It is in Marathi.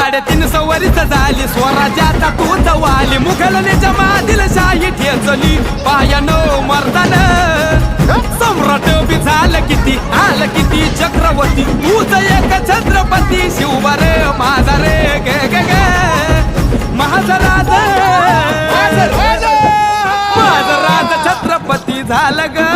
साडे तीन सवरीच झाली. स्वराज्याचा तू वाली. मुघलने जमातील शाही ठेचली. पायान मर्दन सम्राट बी झालं किती आलं किती? चक्रवर्ती तूच एक छत्रपती. शिवबर माझा रे गे गे गे. महाजराज. महाजराज छत्रपती झालं ग.